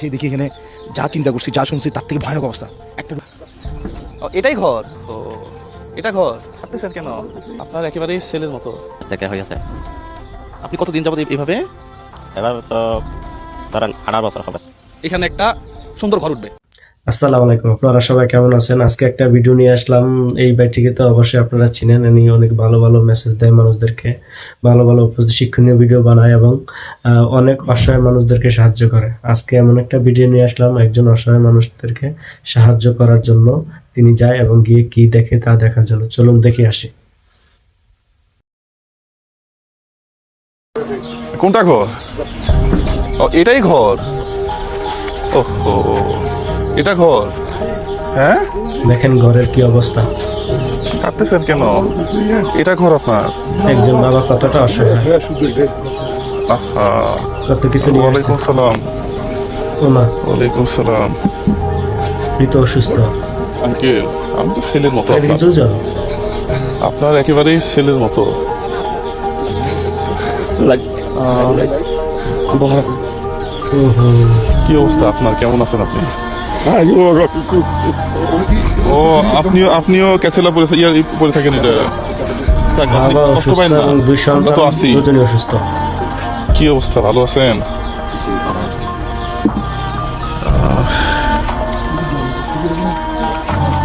সেই দেখি এখানে যা চিন্তা করছি যা শুনছি তার থেকে ভয়ানক অবস্থা। একটা ও, এটাই ঘর? ও এটা ঘর? হাঁটতেছেন কেন? আপনার একেবারেই সেলের মতো। দেখা হয়ে গেছে আপনি কতদিন যাবত এভাবে? এভাবে তো ধরেন আড়ার বছর হবে। এখানে একটা সুন্দর ঘর উঠবে। আসসালামু আলাইকুম। আপনারা সবাই কেমন আছেন? আজকে একটা ভিডিও নিয়ে আসলাম। এই বাইটিকে তো অবশ্যই আপনারা চিনেন। ইনি অনেক ভালো ভালো মেসেজ দেয় মানুষদেরকে। ভালো ভালো শিক্ষণীয় ভিডিও বানায় এবং অনেক অসহায় মানুষদেরকে সাহায্য করে। আজকে এমন একটা ভিডিও নিয়ে আসলাম। একজন অসহায় মানুষদেরকে সাহায্য করার জন্য তিনি যায় এবং গিয়ে কি দেখে তা দেখার জন্য। চলুন দেখে আসি। কোনটা ঘর? এটাই ঘর। ও এটা ঘর। হ্যাঁ? দেখেন ঘরের কি অবস্থা। কাটতেছেন কেন? এটা ঘর আপনার? একজন বাবা কতটা অসহায়। আহা। কত কিছু নিয়ে আসছে ওয়ালাইকুম সালাম। ওমা। ওয়ালাইকুম সালাম। মৃত অসুস্থ। আঙ্কেল আমি তো ছেলের মতো আপনার। দুজন। আপনার একেবারেই ছেলের মতো। হুম হুম। কি অবস্থা আপনার? কেমন আছেন আপনি? ও আপনিও আপনিও ক্যাচেলা পরে ইয়া পরে থাকেন এটা। থাক, আপনি কষ্ট পাইন না। দুই আমরা তো আছি। অসুস্থ। কি অবস্থা ভালো আছেন?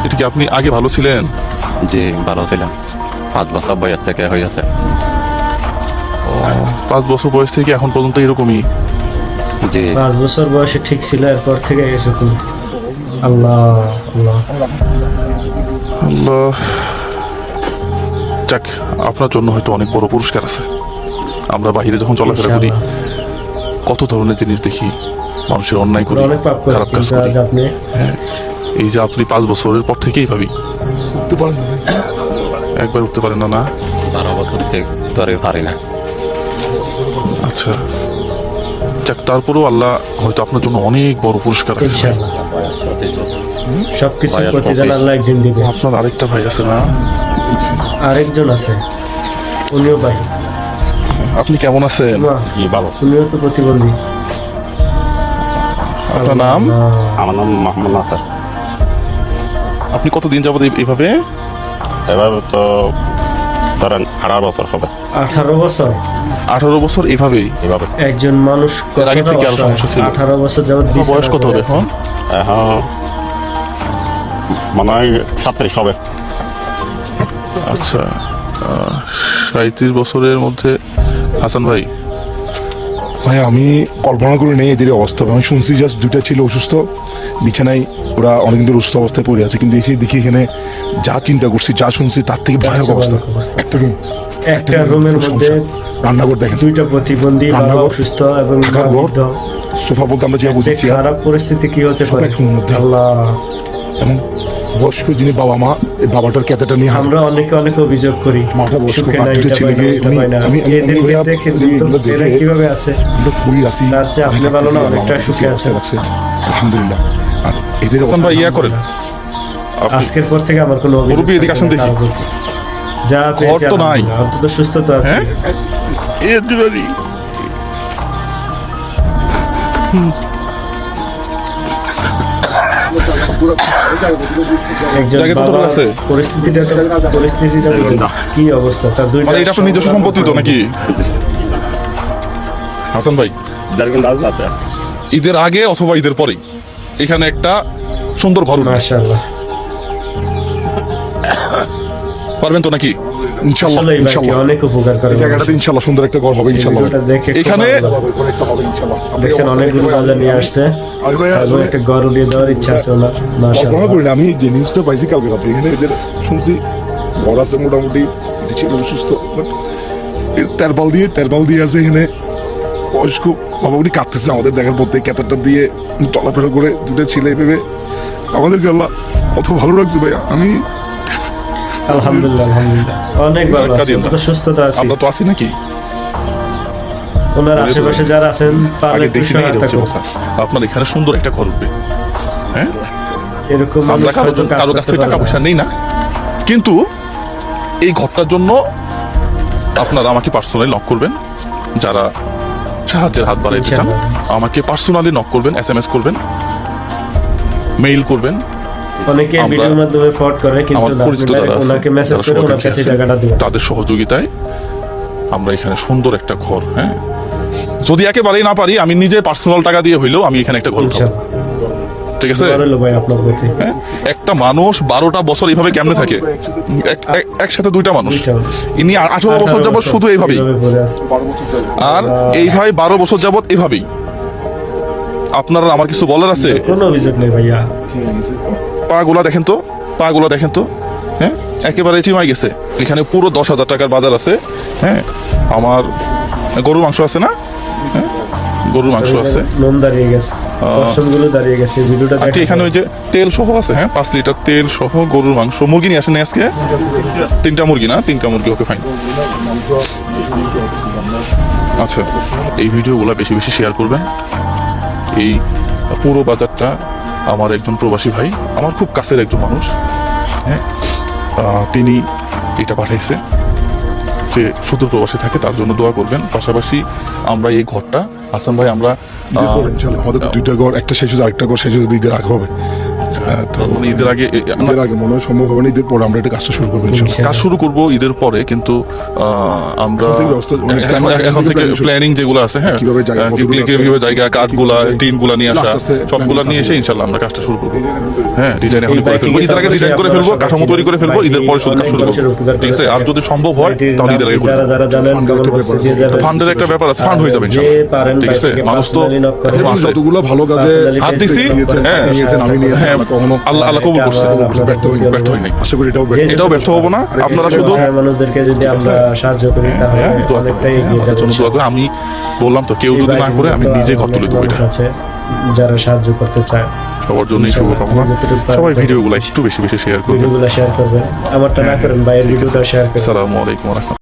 এটা কি আপনি আগে ভালো ছিলেন? জি ভালো ছিলাম। পাঁচ বছর বয়স থেকে হয়েছে ও, পাঁচ বছর বয়স থেকে এখন পর্যন্ত এরকমই? জি। পাঁচ বছর বয়সে ঠিক ছিল এরপর থেকে এসে তুমি আল্লাহ আল্লাহ। আল্লাহ। যাক আপনার জন্য হয়তো অনেক বড় পুরস্কার আছে। আমরা বাইরে যখন চলাফেরা করি কত ধরনের জিনিস দেখি মানুষের অন্যায় করি খারাপ কাজ করি। হ্যাঁ এই যে আপনি পাঁচ বছরের পর থেকেই ভাবি। একবার উঠতে পারেন না না? বারো বছর থেকে ধরে পারি না। আচ্ছা। যাক তারপরেও আল্লাহ হয়তো আপনার জন্য অনেক বড় পুরস্কার আছে। সবকিছু প্রতিদান আল্লাহ একদিন দিবে। আপনার আরেকটা ভাই আছে না? আরেকজন আছে। উনিও ভাই। আপনি কেমন আছেন? ভালো। উনিও তো প্রতিবন্ধী। আপনার নাম? আমার নাম মোহাম্মদ নাসার। আপনি কতদিন যাবত এই- এইভাবে? এবার তো ধরেন আঠারো বছর হবে। আঠারো বছর? আঠারো বছর এভাবেই? এভাবে। একজন মানুষ আগে থেকে আরও সমস্যা ছিল? আঠারো বছর যাবত বয়স কত হবে এখন? এখন মনে হয় সাতত্রিশ হবে। আচ্ছা সাঁত্রিশ বছরের মধ্যে হাসান ভাই। ভাই আমি কল্পনা করে নেই এদের অবস্থা। আমি শুনছি জাস্ট দুটা ছিল অসুস্থ বিছানায় ওরা অনেকদিন ধরে অসুস্থ অবস্থায় পড়ে আছে কিন্তু এসে দেখি এখানে যা চিন্তা করছি যা শুনছি তার থেকে ভয়ানক অবস্থা। একটা রুম একটা রুমের মধ্যে রান্নাঘর দেখেন। দুইটা প্রতিবন্ধী রান্নাঘর, অসুস্থ এবং সোফা বলতে আমরা যে বুঝেছি খারাপ পরিস্থিতি কি হতে পারে। আল্লাহ। এবং বয়স্ক যিনি বাবা মা এই বাবাটার ক্যাথাটা নিয়ে আমরা অনেকে অনেক অভিযোগ করি। মাথা বয়স্ক ছেলেকে না, এটা আমি-। আমি- এরা কীভাবে আছে? আমরা খুবই আসি। তার চেয়ে আপনি ভালো না, অনেকটা সুখে। রাখছে আলহামদুলিল্লাহ। আর এদের ভাই ইয়া অবস্থা- করেন আজকের পর থেকে আমার কোনো অভিযোগ এদিকে আসেন দেখি। যা ঘর তো নাই। অন্তত সুস্থ তো আছে। হ্যাঁ? এ দিবারি কি অবস্থা? তার দুইটা মানে এটা আপনার নিজস্ব সন্তান সম্পত্তি তো নাকি? হাসান ভাই। ঈদের আগে অথবা ঈদের পরে এখানে একটা সুন্দর ঘর মাশাআল্লাহ। পারবেন তো নাকি? অনেক উপকার করে জায়গাটাতে ইনশাল্লাহ সুন্দর একটা ঘর হবে এখানে দেখছেন অনেকগুলো বাজার নিয়ে আসছে। আমি ভাই একটা গড় উড়িয়ে দেওয়ার ইচ্ছা আছে ওনার কল্পনা মাশাআল্লাহ। করি আমি যে নিউজটা পাইছি কালকে রাতে এখানে এদের শুনছি ঘর আছে মোটামুটি ছিল but তেরপাল দিয়ে তেরপাল দিয়ে আছে এখানে। বয়স্ক বাবা উনি কাঁদতেছে আমাদের দেখার পর থেকে ক্যাথারটা দিয়ে চলাফেরা করে দুটো ছেলে ভেবে। আমাদেরকে আল্লাহ কত ভালো লাগছে ভাইয়া। আমি আলহামদুলিল্লাহ আলহামদুলিল্লাহ। অনেক ভালো আছে। সুস্থতা আছে। আমরা তো আছি নাকি? ওনার আশেপাশে যারা আছেন দেখি না। কথা আপনার এখানে সুন্দর একটা ঘর উঠবে। হ্যাঁ? এরকম আমরা কারও কারও কাছ থেকে টাকা পয়সা নেই না। কিন্তু এই ঘরটার জন্য আপনারা আমাকে পার্সোনালি নক করবেন। যারা সাহায্যের হাত বাড়াইতে চান আমাকে পার্সোনালি নক করবেন এস এম এস করবেন মেইল করবেন। অনেকে ভিডিওর মাধ্যমে ফট করে কিন্তু পরিচিত যারা ওনাকে মেসেজ করে ওনার কাছে টাকাটা দিবেন তাদের সহযোগিতায় আমরা এখানে সুন্দর একটা ঘর হ্যাঁ? যদি একেবারেই না পারি আমি নিজে পার্সোনাল টাকা দিয়ে হইলেও আমি এখানে একটা ঘর খাব। ঠিক আছে? হ্যাঁ? একটা মানুষ বারোটা বছর এইভাবে কেমনে থাকে? এক- এক- একসাথে দুইটা মানুষ। ইনি আঠারো বছর যাবত শুধু এইভাবেই। আর এই ভাই বারো বছর যাবত এইভাবেই। আপনারা আমার কিছু বলার আছে? কোনো অভিযোগ নেই ভাইয়া। পা গুলা দেখেন তো পা গুলা দেখেন তো হ্যাঁ? একেবারে চিমাই গেছে। এখানে পুরো দশ হাজার টাকার বাজার আছে হ্যাঁ? আমার গরুর মাংস আছে না? হ্যাঁ? গরুর মাংস আছে। লোন দাঁড়িয়ে গেছে অপশনগুলো দাঁড়িয়ে গেছে ভিডিওটা আর এখানে ওই যে তেল সহ আছে হ্যাঁ? পাঁচ লিটার তেল সহ গরুর মাংস। মুরগি নিয়ে আসেন আজকে? তিনটা মুরগি না? তিনটা মুরগি ওকে ফাইন আচ্ছা এই ভিডিওগুলো বেশি বেশি শেয়ার করবেন। এই পুরো বাজারটা আমার একজন প্রবাসী ভাই আমার খুব কাছের একজন মানুষ হ্যাঁ তিনি এটা পাঠাইছে যে সুদূর প্রবাসী থাকে তার জন্য দোয়া করবেন। পাশাপাশি আমরা এই ঘরটা হাসান ভাই আমরা আমাদের দুইটা ঘর একটা শেষ হয়েছে আরেকটা ঘর শেষ হচ্ছে ঈদের রাখা হবে। তো মানে ঈদের আগে ঈদের আগে মনে হয় সম্ভব হবে না ঈদের পরে আমরা এটা কাজটা শুরু করব কাজ শুরু করব ঈদের পরে কিন্তু আমরা এখন থেকে শুরু- প্ল্যানিং যেগুলো আছে হ্যাঁ কীভাবে জায়গা কাঠগুলা টিনগুলা নিয়ে আসা সবগুলা নিয়ে এসে ইনশাল্লাহ আমরা কাজটা শুরু করব। হ্যাঁ ডিজাইন এখন করে ফেলব ঈদের আগে ডিজাইন করে ফেলব কাঠামো তৈরি করে ফেলব ঈদের পরে শুধু কাজ শুরু করব। ঠিক আছে? আর যদি সম্ভব হয় তাহলে ঈদের আগে ফান্ডের একটা ব্যাপার আছে। ফান্ড হয়ে যাবে ঠিক আছে? মানুষ তো। যতগুলো ভালো কাজে হাত দিছি, হ্যাঁ। আমি নিয়েছি হ্যাঁ, আমরা কখনো? আল্লাহ আল্লাহ কবুল করছে। ব্যর্থ ব্যর্থ হই নাই আশা করি এটাও এটাও ব্যর্থ হব না। আপনারা শুধু মানুষদেরকে যদি আমরা সাহায্য করি তাহলে হ্যাঁ, হ্যাঁ, জন্য করে। আমি বললাম তো কেউ যদি না করে আমি নিজে ঘর তুলে দেবো এটা। যারা সাহায্য করতে চায়। সবার জন্যই ইনশাআল্লাহ, শুভকামনা। সবাই ভিডিওগুলো একটু বেশি বেশি শেয়ার করবেন। ভিডিওগুলো শেয়ার করবেন। আমারটা না করেন বাইরের ভিডিওটা শেয়ার করবেন। আসসালামু আলাইকুম রহমতুল্লাহ।